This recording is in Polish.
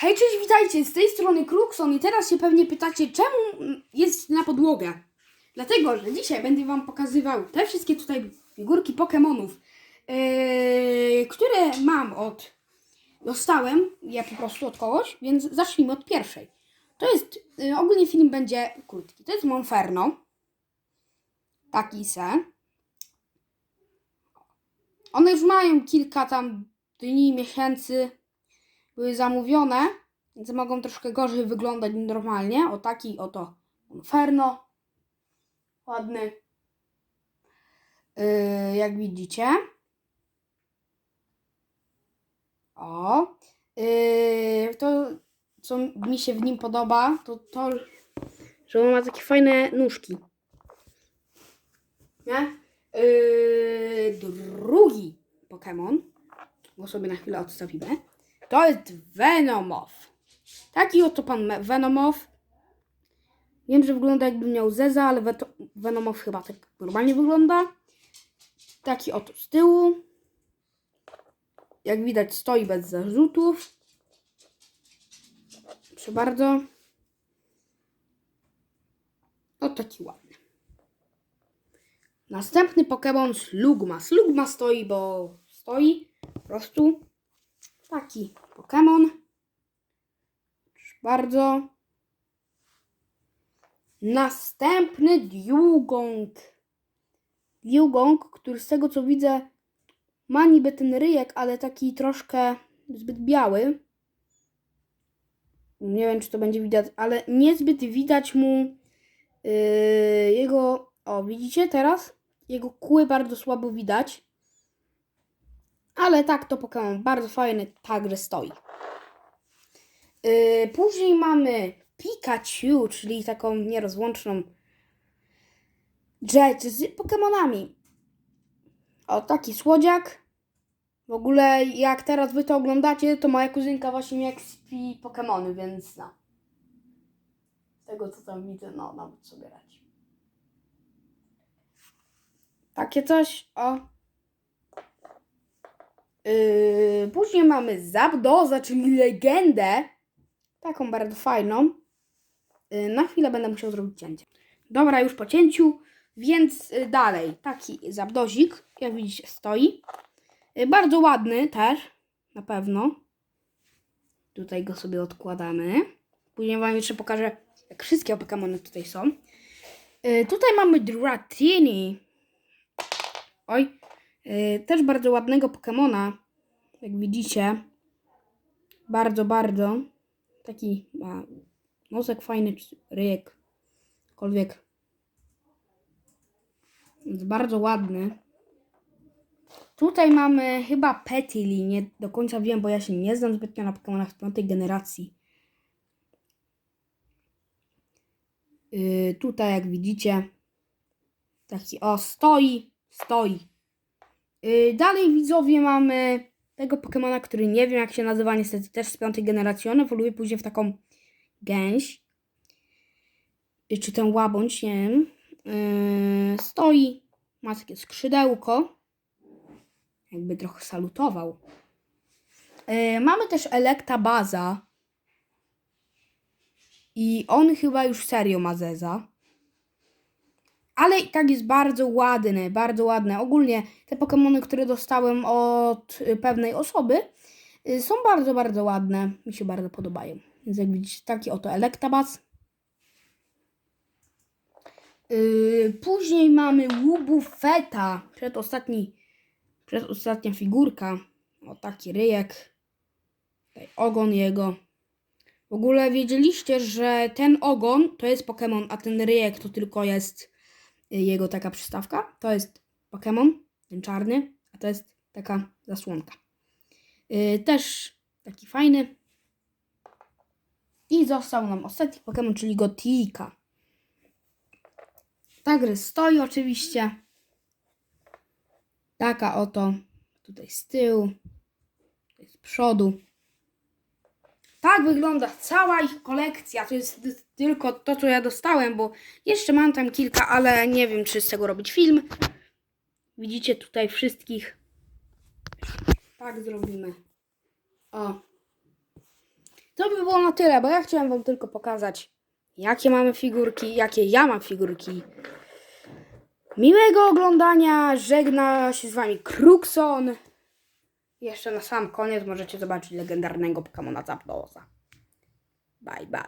Hej, cześć, witajcie, z tej strony Krukson i teraz się pewnie pytacie, czemu jest na podłogę? Dlatego, że dzisiaj będę wam pokazywał te wszystkie tutaj figurki Pokémonów, yy, które mam od... Dostałem je po prostu od kogoś, więc zacznijmy od pierwszej. To jest, yy, ogólnie film będzie krótki, to jest Monferno. Taki se. One już mają kilka tam dni, miesięcy, były zamówione, więc mogą troszkę gorzej wyglądać normalnie. O taki oto Inferno. Ładny. Yy, jak widzicie. O. Yy, to, co mi się w nim podoba, to to, że on ma takie fajne nóżki. Nie? Yy, drugi Pokémon, go sobie na chwilę odstawimy. To jest Venomoth. Taki oto pan Venomoth. Wiem, że wygląda jakby miał Zeza, ale Venomoth chyba tak normalnie wygląda. Taki oto z tyłu. Jak widać stoi bez zarzutów. Proszę bardzo. O taki ładny. Następny Pokémon Slugma. Slugma stoi, bo stoi po prostu. Taki Pokémon. Bardzo. Następny Dewgong. Dewgong, który z tego co widzę ma niby ten ryjek, ale taki troszkę zbyt biały. Nie wiem, czy to będzie widać, ale niezbyt widać mu yy, jego. O, widzicie teraz? Jego kły bardzo słabo widać. Ale tak, to Pokémon bardzo fajny, także stoi. Yy, później mamy Pikachu, czyli taką nierozłączną rzecz z Pokémonami. O, taki słodziak. W ogóle, jak teraz wy to oglądacie, to moja kuzynka właśnie mi expi Pokémony, więc no. Z tego co tam widzę, no, nawet sobie radzi. Takie coś, o. Yy, później mamy Zapdoza, czyli legendę. Taką bardzo fajną. Yy, na chwilę będę musiał zrobić cięcie. Dobra, już po cięciu, więc yy, dalej. Taki Zapdozik, jak widzicie, stoi. Yy, bardzo ładny też, na pewno. Tutaj go sobie odkładamy. Później Wam jeszcze pokażę, jak wszystkie Pokémony tutaj są. Yy, tutaj mamy Dratini. Oj, też bardzo ładnego Pokemona, jak widzicie. Bardzo, bardzo. Taki ma nosek fajny, ryjek, cokolwiek. Więc bardzo ładny. Tutaj mamy chyba Petili, nie do końca wiem, bo ja się nie znam zbytnio na Pokemonach piątej generacji. Yy, tutaj jak widzicie, taki o, stoi, stoi. Yy, dalej widzowie mamy tego Pokemona, który nie wiem jak się nazywa, niestety też z piątej generacji. On ewoluuje później w taką gęś. Yy, czy ten łabądź, nie wiem. Yy, stoi, ma takie skrzydełko. Jakby trochę salutował. Yy, mamy też Elektabaza. I on chyba już serio ma Zeza. Ale i tak jest bardzo ładny, bardzo ładne. Ogólnie te Pokémony, które dostałem od y, pewnej osoby, y, są bardzo, bardzo ładne. Mi się bardzo podobają. Więc jak widzicie, taki oto Electabuzz. Yy, później mamy Wubufeta. Przedostatni, przedostatnia figurka. O taki ryjek. Tutaj ogon jego. W ogóle wiedzieliście, że ten ogon to jest Pokémon, a ten ryjek to tylko jest y, jego taka przystawka. To jest Pokémon, ten czarny, a to jest taka zasłonka. Yy, też taki fajny. I został nam ostatni Pokémon, czyli Gotika. Także stoi oczywiście. Taka oto. Tutaj z tyłu. Z przodu. Tak wygląda cała ich kolekcja. To jest tylko to, co ja dostałem, bo jeszcze mam tam kilka, ale nie wiem, czy z tego robić film. Widzicie tutaj wszystkich. Tak zrobimy. O. To by było na tyle, bo ja chciałem Wam tylko pokazać, jakie mamy figurki, jakie ja mam figurki. Miłego oglądania. Żegna się z Wami Krukson. Jeszcze na sam koniec możecie zobaczyć legendarnego Pokemona Zapdosa. Bye bye.